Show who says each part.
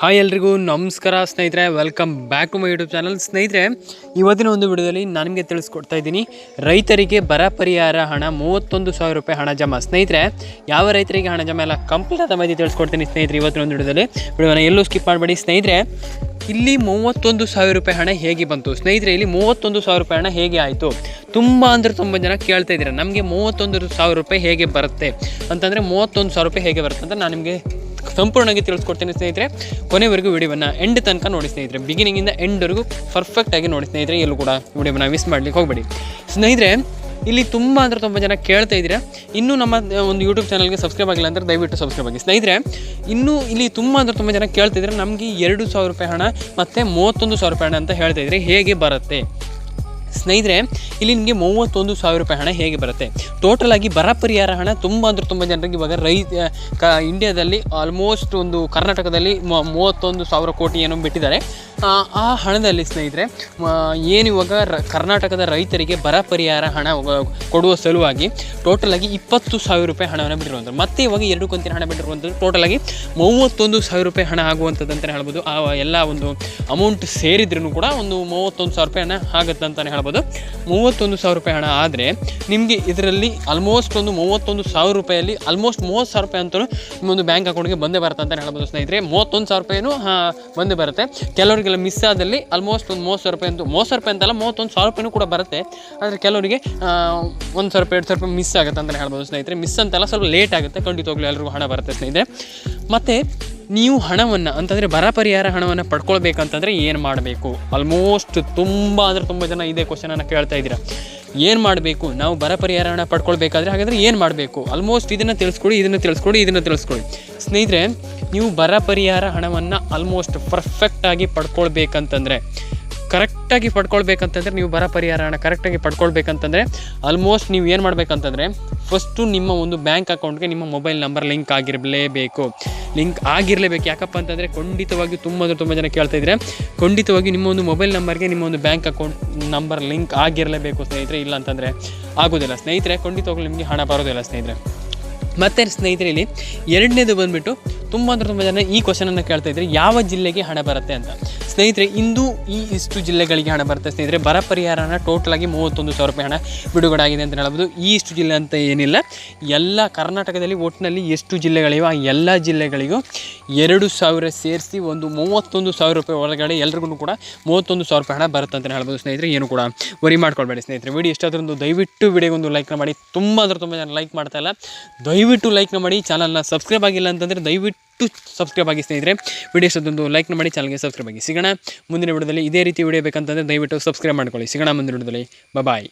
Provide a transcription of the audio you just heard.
Speaker 1: Hi ಎಲ್ರಿಗೂ, ನಮಸ್ಕಾರ ಸ್ನೇಹಿತರೆ. Welcome back to my YouTube channel ಸ್ನೇಹಿತರೆ, ಇವತ್ತಿನ ಒಂದು ವಿಡಿಯೋದಲ್ಲಿ ನಾನು ನಿಮಗೆ ತಿಳಿಸ್ಕೊಡ್ತಾ ಇದ್ದೀನಿ, ರೈತರಿಗೆ ಬರ ಪರಿಹಾರ ಹಣ, ಮೂವತ್ತೊಂದು ಸಾವಿರ ರೂಪಾಯಿ ಹಣ ಜಮಾ. ಸ್ನೇಹಿತರೆ, ಯಾವ ರೈತರಿಗೆ ಹಣ ಜಮಾ ಎಲ್ಲ ಕಂಪ್ಲೀಟ್ ಆದ ಮಾಹಿತಿ ತಿಳಿಸ್ಕೊಡ್ತೀನಿ ಸ್ನೇಹಿತರೆ ಇವತ್ತಿನ ಒಂದು ವಿಡಿಯೋದಲ್ಲಿ. ವಿಡಿಯೋನ ಎಲ್ಲೂ ಸ್ಕಿಪ್ ಮಾಡಬೇಡಿ. ಸ್ನೇಹಿತರೆ, ಇಲ್ಲಿ ಮೂವತ್ತೊಂದು ಸಾವಿರ ರೂಪಾಯಿ ಹಣ ಹೇಗೆ ಬಂತು? ಸ್ನೇಹಿತರೆ, ಇಲ್ಲಿ ಮೂವತ್ತೊಂದು ಸಾವಿರ ರೂಪಾಯಿ ಹಣ ಹೇಗೆ ಆಯಿತು? ತುಂಬ ಅಂದರೆ ತುಂಬ ಜನ ಕೇಳ್ತಾ ಇದ್ದೀರಾ, ನಮಗೆ ಮೂವತ್ತೊಂದು ಸಾವಿರ ರೂಪಾಯಿ ಹೇಗೆ ಬರುತ್ತೆ? ಅಂತಂದರೆ ಮೂವತ್ತೊಂದು ಸಾವಿರ ರೂಪಾಯಿ ಹೇಗೆ ಬರುತ್ತೆ ಅಂತ ನಾನು ನಿಮಗೆ ಸಂಪೂರ್ಣವಾಗಿ ತಿಳಿಸ್ಕೊಡ್ತೀನಿ ಸ್ನೇಹಿತರೆ. ಕೊನೆವರೆಗೂ ವಿಡಿಯೋವನ್ನು ಎಂಡ್ ತನಕ ನೋಡಿ ಸ್ನೇಹಿತರೆ. ಬಿಗಿನಿಂಗಿಂದ ಎಂಡ್ವರೆಗೂ ಪರ್ಫೆಕ್ಟಾಗಿ ನೋಡಿ ಸ್ನೇಹಿತರೆ. ಎಲ್ಲೂ ಕೂಡ ವಿಡಿಯೋವನ್ನು ಮಿಸ್ ಮಾಡ್ಲಿಕ್ಕೆ ಹೋಗಬೇಡಿ. ಸ್ನೇಹಿತರೆ, ಇಲ್ಲಿ ತುಂಬ ಅಂದರೆ ತುಂಬ ಜನ ಕೇಳ್ತಾ ಇದ್ದೀರಾ. ಇನ್ನೂ ನಮ್ಮ ಒಂದು ಯೂಟ್ಯೂಬ್ ಚಾನಲ್ಗೆ ಸಬ್ಸ್ಕ್ರೈಬ್ ಆಗಿಲ್ಲ ಅಂದರೆ ದಯವಿಟ್ಟು ಸಬ್ಸ್ಕ್ರೈಬ್ ಆಗಿ. ಸ್ನೇಹಿತರೆ, ಇನ್ನೂ ಇಲ್ಲಿ ತುಂಬ ಅಂದರೆ ತುಂಬ ಜನ ಕೇಳ್ತಾ ಇದ್ದಾರೆ. ನಮಗೆ ಎರಡು ಸಾವಿರ ರೂಪಾಯಿ ಹಣ, ಮತ್ತು ಮೂವತ್ತೊಂದು ರೂಪಾಯಿ ಹಣ ಅಂತ ಹೇಳ್ತಾ ಇದ್ರೆ ಹೇಗೆ ಬರುತ್ತೆ? ಸ್ನೇಹಿತರೆ, ಇಲ್ಲಿ ನಿಮಗೆ ಮೂವತ್ತೊಂದು ಸಾವಿರ ರೂಪಾಯಿ ಹಣ ಹೇಗೆ ಬರುತ್ತೆ? ಟೋಟಲ್ ಆಗಿ ಬರ ಪರಿಹಾರ ಹಣ ತುಂಬ ಅಂದರೆ ತುಂಬ ಜನರಿಗೆ ಇವಾಗ ರೈ ಕ ಇಂಡಿಯಾದಲ್ಲಿ ಆಲ್ಮೋಸ್ಟ್ ಒಂದು ಕರ್ನಾಟಕದಲ್ಲಿ ಮೂವತ್ತೊಂದು ಸಾವಿರ ಕೋಟಿ ಏನೋ ಬಿಟ್ಟಿದ್ದಾರೆ. ಆ, ಹಣದಲ್ಲಿ ಸ್ನೇಹಿತರೆ ಏನು ಇವಾಗ ರ- ಕರ್ನಾಟಕದ ರೈತರಿಗೆ ಬರ ಪರಿಹಾರ ಹಣ ಕೊಡುವ ಸಲುವಾಗಿ ಟೋಟಲ್ ಆಗಿ ಇಪ್ಪತ್ತು ಸಾವಿರ ರೂಪಾಯಿ ಹಣವನ್ನು ಬಿಟ್ಟಿರುವಂಥದ್ದು ಮತ್ತೆ ಇವಾಗ ಎರಡು ಕಂತಿನ ಹಣ ಬಿಟ್ಟಿರುವಂಥದ್ದು ಟೋಟಲ್ ಆಗಿ ಮೂವತ್ತೊಂದು ಸಾವಿರ ರೂಪಾಯಿ ಹಣ ಆಗುವಂಥದ್ದು ಅಂತಲೇ ಹೇಳ್ಬೋದು. ಆ ಎಲ್ಲ ಒಂದು ಅಮೌಂಟ್ ಸೇರಿದ್ರೂ ಕೂಡ ಒಂದು ಮೂವತ್ತೊಂದು ಸಾವಿರ ರೂಪಾಯಿ ಹಣ ಆಗುತ್ತೆ ಅಂತಲೇ ಹೇಳ್ಬೋದು. ಮೂವತ್ತೊಂದು ಸಾವಿರ ರೂಪಾಯಿ ಹಣ ಆದರೆ ನಿಮಗೆ ಇದರಲ್ಲಿ ಆಲ್ಮೋಸ್ಟ್ ಒಂದು ಮೂವತ್ತೊಂದು ಸಾವಿರ ರೂಪಾಯಲ್ಲಿ ಆಲ್ಮೋಸ್ಟ್ ಮೂವತ್ತು ಸಾವಿರ ರೂಪಾಯಿ ಅಂತಲೂ ನಿಮ್ಮೊಂದು ಬ್ಯಾಂಕ್ ಅಕೌಂಟ್ಗೆ ಬಂದೇ ಬರುತ್ತೆ ಅಂತಲೇ ಹೇಳ್ಬೋದು ಸ್ನೇಹಿತರೆ. ಮೂವತ್ತೊಂದು ಸಾವಿರ ರೂಪಾಯಿನೂ ಬಂದೇ ಬರುತ್ತೆ. ಕೆಲವರಿಗೆಲ್ಲ ಮಿಸ್ ಆದಲ್ಲಿ ಆಲ್ಮೋಸ್ಟ್ ಒಂದು ಮೂವತ್ತು ಸಾವಿರ ರೂಪಾಯಿ ಅಂತೂ, ಮೂವತ್ತು ಸಾವಿರ ರೂಪಾಯಿ ಅಂತಲ್ಲ, ಮೂವತ್ತೊಂದು ಸಾವಿರ ರೂಪಾಯಿನೂ ಕೂಡ ಬರುತ್ತೆ. ಆದರೆ ಕೆಲವರಿಗೆ ಒಂದು ಸಾವಿರ ರೂಪಾಯಿ ಎರಡು ಸಾವಿರ ರೂಪಾಯಿ ಮಿಸ್ ಆಗುತ್ತೆ ಅಂತಲೇ ಹೇಳ್ಬೋದು ಸ್ನೇಹಿತರೆ. ಮಿಸ್ ಅಂತೆಲ್ಲ ಸ್ವಲ್ಪ ಲೇಟ್ ಆಗುತ್ತೆ. ಖಂಡಿತವಾಗ್ಲೂ ಎಲ್ಲರಿಗೂ ಹಣ ಬರುತ್ತೆ ಸ್ನೇಹಿತರೆ. ಮತ್ತು ನೀವು ಹಣವನ್ನು, ಅಂತಂದರೆ ಬರ ಪರಿಹಾರ ಹಣವನ್ನು ಪಡ್ಕೊಳ್ಬೇಕಂತಂದರೆ ಏನು ಮಾಡಬೇಕು? ಆಲ್ಮೋಸ್ಟ್ ತುಂಬ, ಅಂದರೆ ತುಂಬ ಜನ ಇದೇ ಕ್ವಶನನ್ನು ಕೇಳ್ತಾ ಇದ್ದೀರಾ. ಏನು ಮಾಡಬೇಕು? ನಾವು ಬರ ಪರಿಹಾರ ಹಣ ಪಡ್ಕೊಳ್ಬೇಕಾದ್ರೆ ಹಾಗಾದರೆ ಏನು ಮಾಡಬೇಕು? ಆಲ್ಮೋಸ್ಟ್ ಇದನ್ನು ತಿಳಿಸ್ಕೊಡಿ ಇದನ್ನು ತಿಳಿಸ್ಕೊಡಿ ಇದನ್ನು ತಿಳಿಸ್ಕೊಡಿ. ಸ್ನೇಹಿತರೆ ನೀವು ಬರ ಪರಿಹಾರ ಹಣವನ್ನು ಆಲ್ಮೋಸ್ಟ್ ಪರ್ಫೆಕ್ಟಾಗಿ ಪಡ್ಕೊಳ್ಬೇಕಂತಂದರೆ ಕರೆಕ್ಟಾಗಿ ಪಡ್ಕೊಳ್ಬೇಕಂತಂದರೆ ನೀವು ಬರ ಪರಿಹಾರ ಹಣ ಕರೆಕ್ಟಾಗಿ ಪಡ್ಕೊಳ್ಬೇಕಂತಂದರೆ ಆಲ್ಮೋಸ್ಟ್ ನೀವು ಏನು ಮಾಡಬೇಕಂತಂದರೆ ಫಸ್ಟು ನಿಮ್ಮ ಒಂದು ಬ್ಯಾಂಕ್ ಅಕೌಂಟ್ಗೆ ನಿಮ್ಮ ಮೊಬೈಲ್ ನಂಬರ್ ಲಿಂಕ್ ಆಗಿರಲೇಬೇಕು. ಲಿಂಕ್ ಆಗಿರಲೇಬೇಕು. ಯಾಕಪ್ಪ ಅಂತಂದರೆ ಖಂಡಿತವಾಗಿ ತುಂಬ ಅಂದರೆ ತುಂಬ ಜನ ಕೇಳ್ತಾ ಇದ್ದರೆ ಖಂಡಿತವಾಗಿ ನಿಮ್ಮ ಒಂದು ಮೊಬೈಲ್ ನಂಬರ್ಗೆ ನಿಮ್ಮ ಒಂದು ಬ್ಯಾಂಕ್ ಅಕೌಂಟ್ ನಂಬರ್ ಲಿಂಕ್ ಆಗಿರಲೇಬೇಕು ಸ್ನೇಹಿತರೆ. ಇಲ್ಲ ಅಂತಂದರೆ ಆಗೋದಿಲ್ಲ. ಸ್ನೇಹಿತರೆ, ಖಂಡಿತವಾಗ್ಲೂ ನಿಮಗೆ ಹಣ ಬರೋದಿಲ್ಲ ಸ್ನೇಹಿತರೆ. ಮತ್ತು ಸ್ನೇಹಿತರೆ, ಇಲ್ಲಿ ಎರಡನೇದು ಬಂದುಬಿಟ್ಟು ತುಂಬ ಅಂದರೆ ತುಂಬ ಜನ ಈ ಕ್ವಶನನ್ನು ಕೇಳ್ತಾ ಇದ್ರೆ ಯಾವ ಜಿಲ್ಲೆಗೆ ಹಣ ಬರುತ್ತೆ ಅಂತ. ಸ್ನೇಹಿತರೆ, ಇಂದು ಈ ಇಷ್ಟು ಜಿಲ್ಲೆಗಳಿಗೆ ಹಣ ಬರುತ್ತೆ. ಸ್ನೇಹಿತರೆ, ಬರ ಪರಿಹಾರ ಹಣ ಟೋಟಲ್ ಆಗಿ ಮೂವತ್ತೊಂದು ಸಾವಿರ ರೂಪಾಯಿ ಹಣ ಬಿಡುಗಡೆ ಆಗಿದೆ ಅಂತ ಹೇಳ್ಬೋದು. ಈ ಇಷ್ಟು ಜಿಲ್ಲೆ ಅಂತ ಏನಿಲ್ಲ. ಎಲ್ಲ ಕರ್ನಾಟಕದಲ್ಲಿ ಒಟ್ಟಿನಲ್ಲಿ ಎಷ್ಟು ಜಿಲ್ಲೆಗಳಿವೆ? ಆ ಎಲ್ಲ ಜಿಲ್ಲೆಗಳಿಗೂ ಎರಡು ಸಾವಿರ ಸೇರಿಸಿ ಒಂದು ಮೂವತ್ತೊಂದು ಸಾವಿರ ರೂಪಾಯಿ ಒಳಗಡೆ ಎಲ್ರಿಗೂ ಕೂಡ ಮೂವತ್ತೊಂದು ಸಾವಿರ ರೂಪಾಯಿ ಹಣ ಬರುತ್ತೆ ಅಂತ ಹೇಳ್ಬೋದು ಸ್ನೇಹಿತರೆ, ಏನು ಕೂಡ ವರಿ ಮಾಡ್ಕೊಳ್ಬೇಡಿ ಸ್ನೇಹಿತರೆ. ವಿಡಿಯೋ ಇಷ್ಟಾದ್ರೂ ದಯವಿಟ್ಟು ವಿಡಿಯೋಗೊಂದು ಲೈಕ್ನ ಮಾಡಿ. ತುಂಬ ಅಂದ್ರೆ ತುಂಬ ಜನ ಲೈಕ್ ಮಾಡ್ತಾ ಇಲ್ಲ. ದಯವಿಟ್ಟು ಲೈಕ್ನ ಮಾಡಿ. ಚಾನಲ್ನ ಸಬ್ಸ್ಕ್ರೈಬ್ ಆಗಿಲ್ಲ ಅಂತಂದರೆ ದಯವಿಟ್ಟು ಸಬ್ಸ್ಕ್ರೈಬ್ ಆಗಿ ಸ್ನೇಹಿತರೆ ವಿಡಿಯೋ ಇಷ್ಟೊಂದು ಲೈಕ್ನ ಮಾಡಿ ಚಾನಲ್ಗೆ ಸಬ್ಸ್ಕ್ರೈಬ್ ಆಗಿ. ಸಿಗೋಣ ಮುಂದಿನ ವಿಡಿಯೋದಲ್ಲಿ ಇದೇ ರೀತಿ ವಿಡಿಯೋ ಬೇಕಂತಂದರೆ ದಯವಿಟ್ಟು ಸಬ್ಸ್ಕ್ರೈಬ್ ಮಾಡ್ಕೊಳ್ಳಿ. ಸಿಗೋಣ ಮುಂದಿನ ವಿಡಿಯೋದಲ್ಲಿ ಬಾಯ್